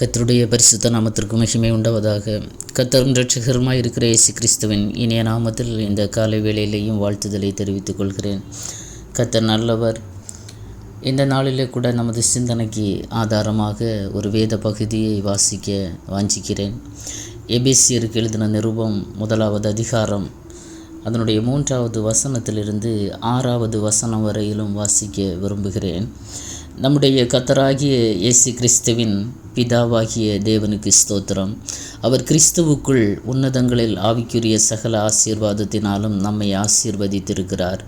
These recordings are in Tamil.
கத்தருடைய பரிசுத்த நாமத்திற்கு மகிமை உண்டாவதாக. கத்தரும் ரட்சகருமாய் இருக்கிற இயேசு கிறிஸ்துவின் இனிய நாமத்தில் இந்த காலை வேளையிலேயும் வாழ்த்துதலை தெரிவித்துக் கொள்கிறேன். கத்தர் நல்லவர். இந்த நாளிலே கூட நமது சிந்தனைக்கு ஆதாரமாக ஒரு வேத பகுதியை வாசிக்க வாஞ்சிக்கிறேன். எபிசியருக்கு எழுதின நிருபம் முதலாவது அதிகாரம். அதனுடைய மூன்றாவது வசனத்திலிருந்து ஆறாவது வசனம் வரையிலும் வாசிக்க விரும்புகிறேன். நம்முடைய கத்தராகிய இயேசு கிறிஸ்துவின் பிதாவாகிய தேவனுக்கு ஸ்தோத்திரம். அவர் கிறிஸ்துவுக்குள் உன்னதங்களில் ஆவிக்குரிய சகல ஆசீர்வாதத்தினாலும் நம்மை ஆசீர்வதித்திருக்கிறார்.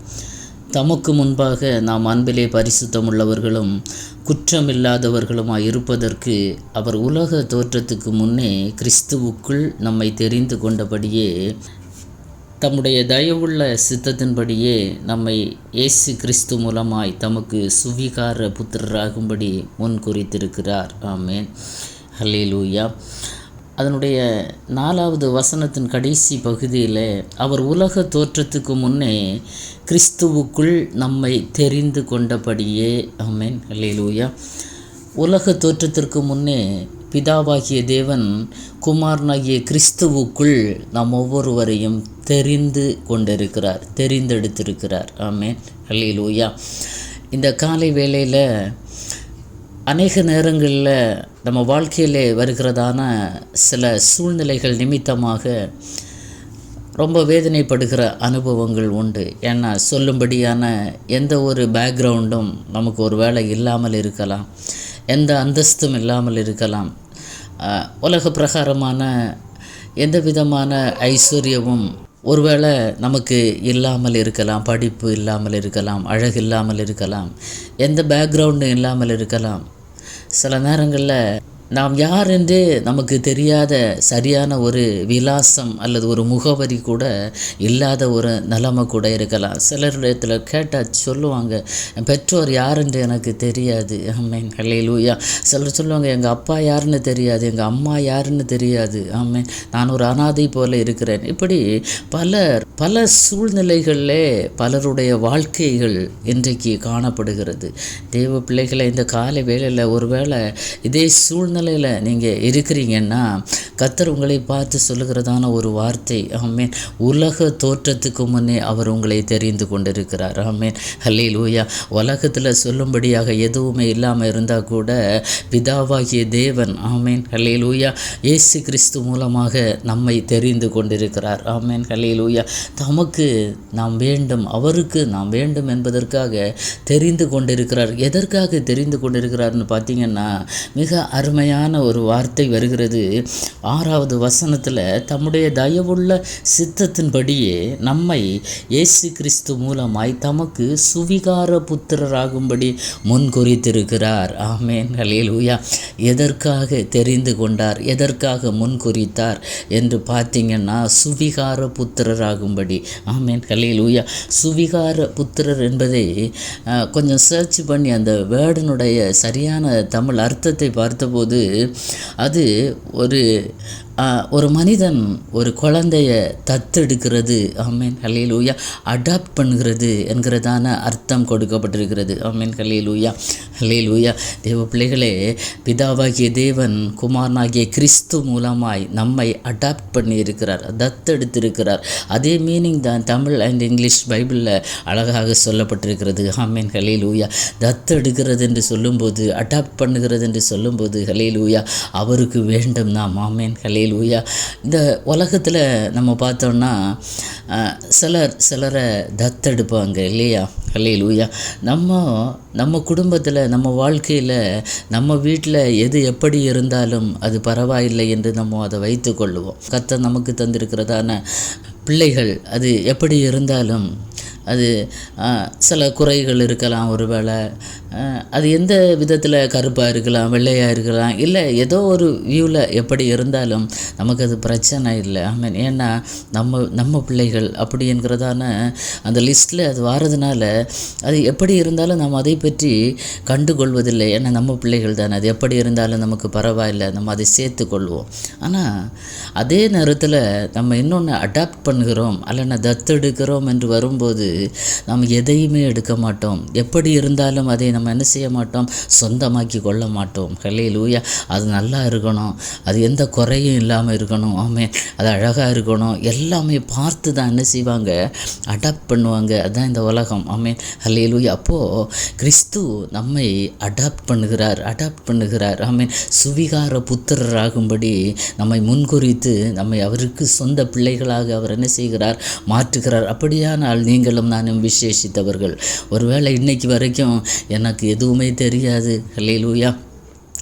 தமக்கு முன்பாக நாம் அன்பிலே பரிசுத்தமுள்ளவர்களும் குற்றமில்லாதவர்களுமாய் இருப்பதற்கு அவர் உலக தோற்றத்துக்கு முன்னே கிறிஸ்துவுக்குள் நம்மை தெரிந்து கொண்டபடியே தம்முடைய தயவுள்ள சித்தத்தின்படியே நம்மை இயேசு கிறிஸ்து மூலமாய் தமக்கு சுவிகார புத்திரராகும்படி முன் குறித்திருக்கிறார் ஆமேன். ஹலே லூயா அதனுடைய நாலாவது வசனத்தின் கடைசி பகுதியில் அவர் உலக தோற்றத்துக்கு முன்னே கிறிஸ்துவுக்குள் நம்மை தெரிந்து கொண்டபடியே. ஆமேன். ஹல்லேலூயா. உலக தோற்றத்திற்கு முன்னே பிதாவாகிய தேவன் குமாரனாகிய கிறிஸ்துவுக்குள் நாம் ஒவ்வொருவரையும் தெரிந்து கொண்டிருக்கிறார் தெரிந்தெடுத்திருக்கிறார். ஆமே ஹல்லேலூயா. இந்த காலை வேளையில் அநேக நேரங்களில் நம்ம வாழ்க்கையில் வருகிறதான சில சூழ்நிலைகள் நிமித்தமாக ரொம்ப வேதனைப்படுகிற அனுபவங்கள் உண்டு. ஏன்னா சொல்லும்படியான எந்த ஒரு பேக்ரவுண்டும் நமக்கு ஒரு வேலை இல்லாமல் இருக்கலாம். எந்த அந்தஸ்தும் இல்லாமல் இருக்கலாம். உலக பிரகாரமான எந்த விதமான ஐஸ்வர்யமும் ஒருவேளை நமக்கு இல்லாமல் இருக்கலாம் படிப்பு இல்லாமல் இருக்கலாம் அழகு இல்லாமல் இருக்கலாம் எந்த பேக்ரவுண்டும் இல்லாமல் இருக்கலாம். சில நேரங்களில் நாம் யார் என்று நமக்கு தெரியாத சரியான ஒரு விலாசம் அல்லது ஒரு முகவரி கூட இல்லாத ஒரு நிலைமை கூட இருக்கலாம். சிலரிடத்தில் கேட்டால் சொல்லுவாங்க பெற்றோர் யார் என்று எனக்கு தெரியாது. ஆமேன். ஹல்லேலூயா. சிலர் சொல்லுவாங்க எங்கள் அப்பா யாருன்னு தெரியாது எங்கள் அம்மா யாருன்னு தெரியாது. ஆமேன். நான் ஒரு அனாதை போல இருக்கிறேன். இப்படி பலர் பல சூழ்நிலைகளிலே பலருடைய வாழ்க்கைகள் இன்றைக்கு காணப்படுகிறது. தெய்வ பிள்ளைகளை இந்த காலை வேளையில் ஒருவேளை இதே சூழ்நிலை சூழ்நிலையில் நீங்கள் இருக்கிறீங்கன்னா கத்தர் உங்களை பார்த்து சொல்லுகிறதான ஒரு வார்த்தை ஆமேன். உலக தோற்றத்துக்கு முன்னே அவர் உங்களை தெரிந்து கொண்டிருக்கிறார் ஆமேன். ஹல்லே லூயா உலகத்தில் சொல்லும்படியாக எதுவுமே இல்லாமல் இருந்தால் கூட பிதாவாகிய தேவன் ஆமேன். ஹல்லே லூயா இயேசு கிறிஸ்து மூலமாக நம்மை தெரிந்து கொண்டிருக்கிறார் ஆமேன். ஹல்லே லூயா தமக்கு நாம் வேண்டும் அவருக்கு நாம் வேண்டும் என்பதற்காக தெரிந்து கொண்டிருக்கிறார். எதற்காக தெரிந்து கொண்டிருக்கிறார்னு பார்த்தீங்கன்னா மிக அருமை அருமையான ஒரு வார்த்தை வருகிறது. ஆறாவது வசனத்தில் தம்முடைய தயவுள்ள சித்தத்தின்படியே நம்மை இயேசு கிறிஸ்து மூலமாய் தமக்கு சுவிகார புத்திரராகும்படி முன்குறித்திருக்கிறார். ஆமேன். ஹலேலூயா எதற்காக தெரிந்து கொண்டார்? எதற்காக முன்குறித்தார்? என்று பார்த்தீங்கன்னா சுவிகார புத்திரராகும்படி. ஆமேன். ஹலேலூயா சுவிகார புத்திரர் என்பதை கொஞ்சம் சர்ச் பண்ணி அந்த வேர்டனுடைய சரியான தமிழ் அர்த்தத்தை பார்த்தபோது அது ஒரு ஒரு மனிதன் ஒரு குழந்தைய தத்தெடுக்கிறது ஆமீன் ஹல்லேலூயா அடாப்ட் பண்ணுகிறது என்கிறதான அர்த்தம் கொடுக்கப்பட்டிருக்கிறது. ஆமீன் ஹல்லேலூயா ஹல்லேலூயா. தேவ பிள்ளைகளே பிதாவாகிய தேவன் குமாரனாகிய கிறிஸ்து மூலமாய் நம்மை அடாப்ட் பண்ணியிருக்கிறார் தத்தெடுத்திருக்கிறார். அதே மீனிங் தான் தமிழ் அண்ட் இங்கிலீஷ் பைபிளில் அழகாக சொல்லப்பட்டிருக்கிறது. ஆமீன் ஹலேலூயா தத்தெடுக்கிறது என்று சொல்லும்போது அடாப்ட் பண்ணுகிறது என்று சொல்லும்போது ஹலேலூயா அவருக்கு வேண்டும் தான் மாமேன் ஹலேலூயா இந்த உலகத்தில் நம்ம பார்த்தோம்னா சிலர் சிலரை தத்தெடுப்பாங்க இல்லையா? ஹலேலூயா நம்ம நம்ம குடும்பத்தில் நம்ம வாழ்க்கையில் நம்ம வீட்டில் எது எப்படி இருந்தாலும் அது பரவாயில்லை என்று நம்ம அதை வைத்து கொள்ளுவோம் கத்த நமக்கு தந்திருக்கிறதான பிள்ளைகள் அது எப்படி இருந்தாலும் அது சில குறைகள் இருக்கலாம் ஒரு வேளை அது எந்த விதத்தில் கருப்பாக இருக்கலாம் வெள்ளையாக இருக்கலாம் இல்லை ஏதோ ஒரு வியூவில் எப்படி இருந்தாலும் நமக்கு அது பிரச்சனை இல்லை. ஆமீன் ஏன்னா நம்ம நம்ம பிள்ளைகள் அப்படி என்கிறதான அந்த லிஸ்ட்டில் அது வாரதுனால அது எப்படி இருந்தாலும் நாம் அதை பற்றி கண்டுகொள்வதில்லை. ஏன்னா நம்ம பிள்ளைகள் தானே அது எப்படி இருந்தாலும் நமக்கு பரவாயில்லை நம்ம அதை சேர்த்து கொள்வோம். ஆனால் அதே நேரத்தில் நம்ம இன்னொன்று அடாப்ட் பண்ணுகிறோம் அல்லைன்னா தத்தெடுக்கிறோம் என்று வரும்போது நாம் எதையுமே எடுக்க மாட்டோம். எப்படி இருந்தாலும் அதை நம்ம என்ன செய்ய மாட்டோம்? சொந்தமாக்கி கொள்ள மாட்டோம். ஹலே லூயா அது நல்லா இருக்கணும். அது எந்த குறையும் இல்லாமல் இருக்கணும். ஆமே அது அழகாக இருக்கணும். எல்லாமே பார்த்து தான் என்ன செய்வாங்க? அடாப்ட் பண்ணுவாங்க. அதுதான் இந்த உலகம். ஆமே ஹலே லூயா அப்போது கிறிஸ்து நம்மை அடாப்ட் பண்ணுகிறார். அடாப்ட் பண்ணுகிறார். ஆமே சுவிகார புத்திரராகும்படி நம்மை முன்குறித்து நம்மை அவருக்கு சொந்த பிள்ளைகளாக அவர் என்ன செய்கிறார்? மாற்றுகிறார். அப்படியானால் நீங்களும் நானும் விசேஷித்தவர்கள். ஒருவேளை இன்னைக்கு வரைக்கும் எனக்கு எதுவுமே தெரியாது. ஹல்லேலூயா.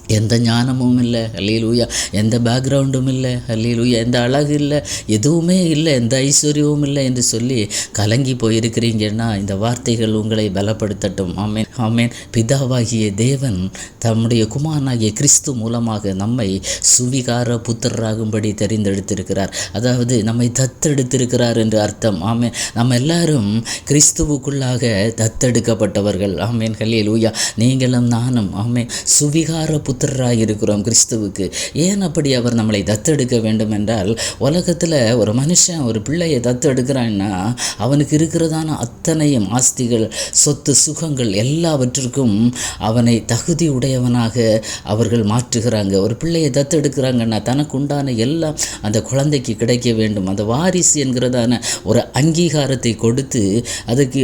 எந்த ஞானமும் இல்லை ஹல்லேலூயா. எந்த பேக்ரவுண்டும் இல்லை ஹல்லேலூயா. எந்த அழகு இல்லை எதுவுமே இல்லை எந்த ஐஸ்வர்யமும் இல்லை என்று சொல்லி கலங்கி போயிருக்கிறீங்கன்னா இந்த வார்த்தைகள் உங்களை பலப்படுத்தட்டும். ஆமேன் ஆமேன். பிதாவாகிய தேவன் தம்முடைய குமாரனாகிய கிறிஸ்து மூலமாக நம்மை சுவிகார புத்திரராகும்படி தெரிந்தெடுத்திருக்கிறார். அதாவது நம்மை தத்தெடுத்திருக்கிறார் என்று அர்த்தம். ஆமேன். நம்ம எல்லாரும் கிறிஸ்துவுக்குள்ளாக தத்தெடுக்கப்பட்டவர்கள். ஆமேன் ஹல்லேலூயா. நீங்களும் நானும் ஆமேன். சுவிகார புத்திரராக இருக்கிறோம் கிறிஸ்துவுக்கு. ஏன் அப்படி அவர் நம்மளை தத்தெடுக்க வேண்டும் என்றால் உலகத்தில் ஒரு மனுஷன் ஒரு பிள்ளையை தத்தெடுக்கிறான்னா அவனுக்கு இருக்கிறதான அத்தனையும் ஆஸ்திகள் சொத்து சுகங்கள் எல்லாவற்றிற்கும் அவனை தகுதி உடையவனாக அவர்கள் மாற்றுகிறாங்க. ஒரு பிள்ளையை தத்தெடுக்கிறாங்கன்னா தனக்கு உண்டான எல்லாம் அந்த குழந்தைக்கு கிடைக்க வேண்டும். அந்த வாரிசு என்கிறதான ஒரு அங்கீகாரத்தை கொடுத்து அதுக்கு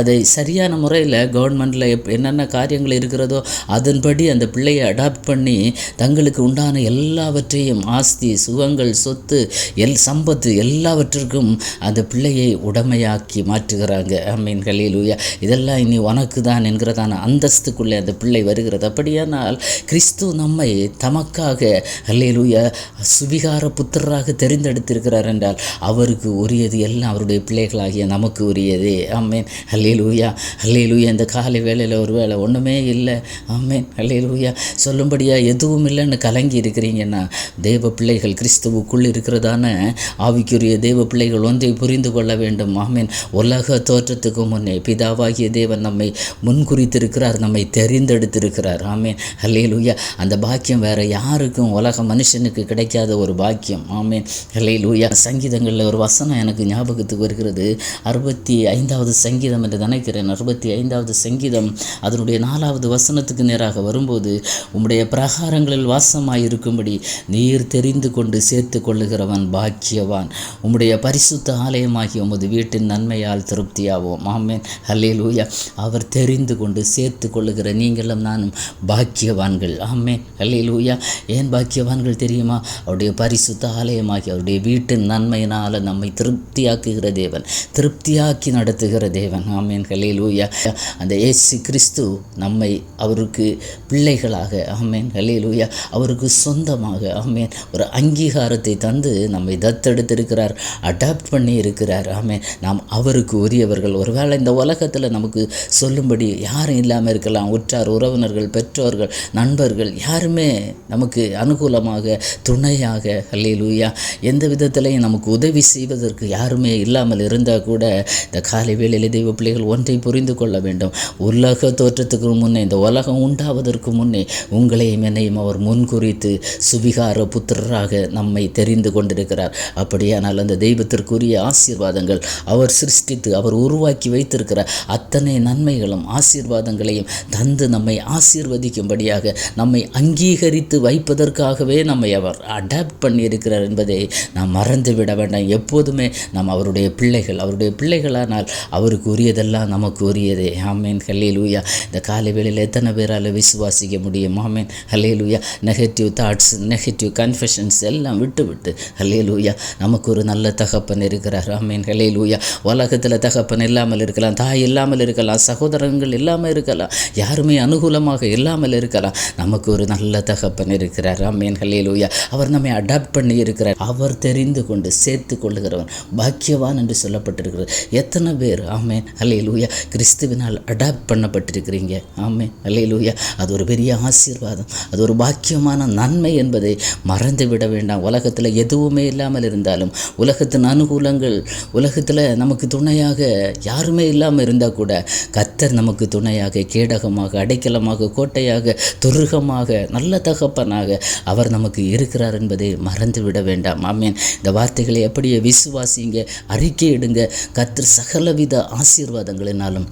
அதை சரியான முறையில் கவர்மெண்ட்டில் எப் என்னென்ன காரியங்கள் இருக்கிறதோ அதன்படி அந்த பிள்ளையை அடாப்ட் பண்ணி தங்களுக்கு உண்டான எல்லாவற்றையும் ஆஸ்தி சுகங்கள் சொத்து எல் சம்பத்து எல்லாவற்றிற்கும் அந்த பிள்ளையை உடமையாக்கி மாற்றுகிறாங்க. அம்மீன் கலியலூயா இதெல்லாம் இனி உனக்கு தான் என்கிறதான அந்தஸ்துக்குள்ளே அந்த பிள்ளை வருகிறது. அப்படியானால் கிறிஸ்து நம்மை தமக்காக அல்லேலூயா சுவிகார புத்தராக தெரிந்தெடுத்திருக்கிறார் என்றால் அவருக்கு உரியது எல்லாம் அவருடைய பிள்ளைகளாகிய நமக்கு உரியதே. ஆமேன். அல்லேலூயா அல்லேலூயா இந்த காலை வேளையில் ஒரு வேளை ஒன்றுமே இல்லை. ஆமேன். அல்லேலூயா சொல்லும்படியாக எதுவும் இல்லைன்னு கலங்கி இருக்கிறீங்கன்னா தேவ பிள்ளைகள் கிறிஸ்துவுக்குள் இருக்கிறதான ஆவிக்குரிய தேவ பிள்ளைகள் ஒன்றை புரிந்து கொள்ள வேண்டும். ஆமேன். உலக தோற்றத்துக்கு முன்னே பிதாவாகிய தேவன் நம்மை முன்குறித்திருக்கிறார் நம்மை தெரிந்தெடுத்திருக்கிறார். ஆமேன். ஹல்லேலூயா. அந்த பாக்கியம் வேற யாருக்கும் உலக மனுஷனுக்கு கிடைக்காத ஒரு பாக்கியம். ஆமேன். ஹல்லேலூயா. சங்கீதங்களில் ஒரு வசனம் எனக்கு ஞாபகத்துக்கு வருகிறது. அறுபத்தி ஐந்தாவது சங்கீதம் என்று நினைக்கிறேன். அறுபத்தி ஐந்தாவது சங்கீதம். அதனுடைய நாலாவது வசனத்துக்கு நேராக வரும்போது உம்முடைய பிரகாரங்களில் வாசமாயிருக்கும்படி நீர் தெரிந்து கொண்டு சேர்த்து கொள்ளுகிறவன் பாக்கியவான். உம்முடைய பரிசுத்த ஆலயமாகி உமது வீட்டின் நன்மையால் திருப்தியாவோம் ஆமேன். ஹல்லேலூயா. அவர் தெரிந்து கொண்டு சேர்த்து கொள்ளுகிற நீங்களும் நானும் பாக்கியவான்கள். ஆமேன். ஹல்லேலூயா. ஏன் பாக்கியவான்கள் தெரியுமா? அவருடைய பரிசுத்த ஆலயமாகி அவருடைய வீட்டின் நன்மையினால் நம்மை திருப்தியாக்குகிற தேவன் திருப்தியாக்கி நடத்துகிற தேவன். ஆமேன். ஹல்லேலூயா. அந்த ஏசு கிறிஸ்து நம்மை அவருக்கு பிள்ளைகளாக ஆமேன் ஹலேலூயா அவருக்கு சொந்தமாக ஆமேன். ஒரு அங்கீகாரத்தை தந்து நம்மை தத்தெடுத்திருக்கிறார் அடாப்ட் பண்ணி இருக்கிறார் ஆமேன். நாம் அவருக்கு உரியவர்கள். ஒருவேளை இந்த உலகத்தில் நமக்கு சொல்லும்படி யாரும் இல்லாமல் இருக்கலாம். உற்றார் உறவினர்கள் பெற்றோர்கள் நண்பர்கள் யாருமே நமக்கு அனுகூலமாக துணையாக ஹலேலூயா எந்த விதத்திலையும் நமக்கு உதவி செய்வதற்கு யாருமே இல்லாமல் இருந்தால் கூட இந்த காலை வேளையில் தெய்வ பிள்ளைகள் ஒன்றை புரிந்து கொள்ள வேண்டும். உலக தோற்றத்துக்கு முன்னே இந்த உலகம் உண்டாவதற்கு முன்னே உங்கள் உங்களையும் என்னையும் அவர் முன்குறித்து சுவிகார புத்திரராக நம்மை தெரிந்து கொண்டிருக்கிறார். அப்படியானால் அந்த தெய்வத்திற்குரிய ஆசீர்வாதங்கள் அவர் சிருஷ்டித்து அவர் உருவாக்கி வைத்திருக்கிற அத்தனை நன்மைகளும் ஆசீர்வாதங்களையும் தந்து நம்மை ஆசீர்வதிக்கும்படியாக நம்மை அங்கீகரித்து வைப்பதற்காகவே நம்மை அவர் அடாப்ட் பண்ணியிருக்கிறார் என்பதை நாம் மறந்து விட வேண்டாம். எப்போதுமே நாம் அவருடைய பிள்ளைகள் அவருடைய பிள்ளைகளானால் அவருக்கு உரியதெல்லாம் நமக்கு உரியதே ஆமேன். கல்லில் லூயா இந்த காலை வேளையில் எத்தனை பேரால் விசுவாசிக்க முடியுமா ஆமேன். ஹலே லூயா நெகட்டிவ் தாட்ஸ் நெகட்டிவ் கன்ஃபெஷன்ஸ் எல்லாம் விட்டு விட்டு ஹல்லே லூயா நமக்கு ஒரு நல்ல தகப்பன் இருக்கிறார். ஆமேன். ஹல்லே லூயா உலகத்தில் தகப்பன் இல்லாமல் இருக்கலாம் தாய் இல்லாமல் இருக்கலாம் சகோதரங்கள் இல்லாமல் இருக்கலாம் யாருமே அனுகூலமாக இல்லாமல் இருக்கலாம் நமக்கு ஒரு நல்ல தகப்பன் இருக்கிறார். ஆமேன். ஹலே லூயா அவர் நம்மை அடாப்ட் பண்ணி இருக்கிறார். அவர் தெரிந்து கொண்டு சேர்த்து கொள்ளுகிறவன் பாக்கியவான் என்று சொல்லப்பட்டிருக்கிறது. எத்தனை பேர் ஆமேன். ஹலே லூயா கிறிஸ்துவினால் அடாப்ட் பண்ணப்பட்டிருக்கிறீங்க. ஆமேன். ஹல்லே லூயா அது ஒரு பெரிய ஆசீர் ஆசீர்வாதம். அது ஒரு பாக்கியமான நன்மை என்பதை மறந்து விட வேண்டாம். உலகத்தில் எதுவுமே இல்லாமல் இருந்தாலும் உலகத்தின் அனுகூலங்கள் உலகத்தில் நமக்கு துணையாக யாருமே இல்லாமல் இருந்தால் கூட கத்தர் நமக்கு துணையாக கேடகமாக அடைக்கலமாக கோட்டையாக துருகமாக நல்ல தகப்பனாக அவர் நமக்கு இருக்கிறார் என்பதை மறந்து விட வேண்டாம். ஆமீன். இந்த வார்த்தைகளை எப்படியே விசுவாசிங்க அறிக்கையிடுங்க. கத்தர் சகலவித ஆசீர்வாதங்களினாலும்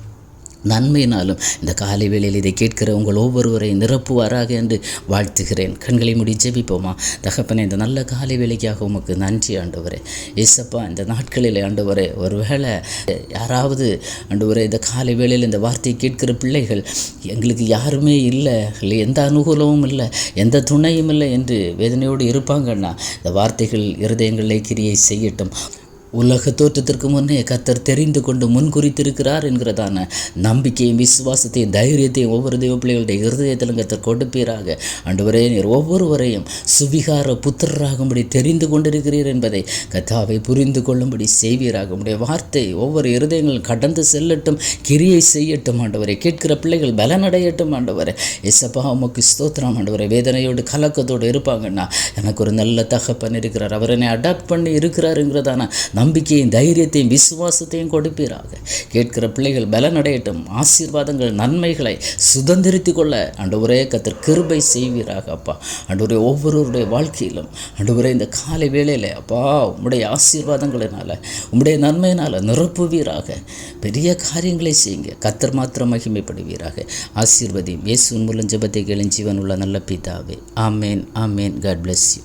நன்மையினாலும் இந்த காலை வேளையில் இதை கேட்கிற உங்கள் ஒவ்வொருவரையும் நிரப்புவாராக என்று வாழ்த்துகிறேன். கண்களை முடி ஜெபிப்போமா? தகப்பனே இந்த நல்ல காலை வேலைக்காக உமக்கு நன்றி ஆண்டவரே. இசப்பா இந்த நாட்களில் ஆண்டவரே ஒருவேளை யாராவது ஆண்டவரே இந்த காலை வேளையில் இந்த வார்த்தையை கேட்கிற பிள்ளைகள் எங்களுக்கு யாருமே இல்லை இல்லை எந்த அனுகூலமும் இல்லை எந்த துணையும் இல்லை என்று வேதனையோடு இருப்பாங்கன்னா இந்த வார்த்தைகள் இருதயங்களே கிரியை செய்யட்டும். உலக தோற்றத்திற்கு முன்னே கத்தர் தெரிந்து கொண்டு முன்குறித்திருக்கிறார் என்கிறதான நம்பிக்கையும் விசுவாசத்தையும் தைரியத்தையும் ஒவ்வொரு தெய்வ பிள்ளைகளுடைய இருதயத்திலும் கத்தர் கொடுப்பீராக. அன்றுவரே நீர் ஒவ்வொருவரையும் சுவிகார புத்திரராகும்படி தெரிந்து கொண்டிருக்கிறீர் என்பதை கத்தாவை புரிந்து கொள்ளும்படி செய்வீராக. உடைய வார்த்தை ஒவ்வொரு இருதயங்களும் கடந்து செல்லட்டும் கிரியை செய்யட்டும் ஆண்டவரை. கேட்கிற பிள்ளைகள் பலனடையட்டும் ஆண்டவரை. எசப்பா உமக்கு ஸ்தோத்திரம். ஆண்டவரை வேதனையோடு கலக்கத்தோடு இருப்பாங்கன்னா எனக்கு ஒரு நல்ல தகப்பன் இருக்கிறார். அவர் என்னை அடாப்ட் பண்ணி இருக்கிறாருங்கிறதான நம்பிக்கையும் தைரியத்தையும் விசுவாசத்தையும் கொடுப்பீராக. கேட்கிற பிள்ளைகள் பலனடையட்டும். ஆசீர்வாதங்கள் நன்மைகளை சுதந்திரித்து கொள்ள அன்றுவரே கத்தர் கிருபை செய்வீராக அப்பா. அன்றுவரே ஒவ்வொருவருடைய வாழ்க்கையிலும் அன்றுவரே இந்த காலை வேளையில் அப்பா உம்முடைய ஆசீர்வாதங்களினால் உம்முடைய நன்மையினால் நிரப்புவீராக. பெரிய காரியங்களை செய்யுங்க. கத்தர் மாத்திரம் மகிமைப்படுவீராக. ஆசீர்வதியும். இயேசுவின் மூலம் ஜபத்தை கேளும் ஜீவன் உள்ள நல்ல பிதாவே. ஆமேன் ஆமேன். God bless you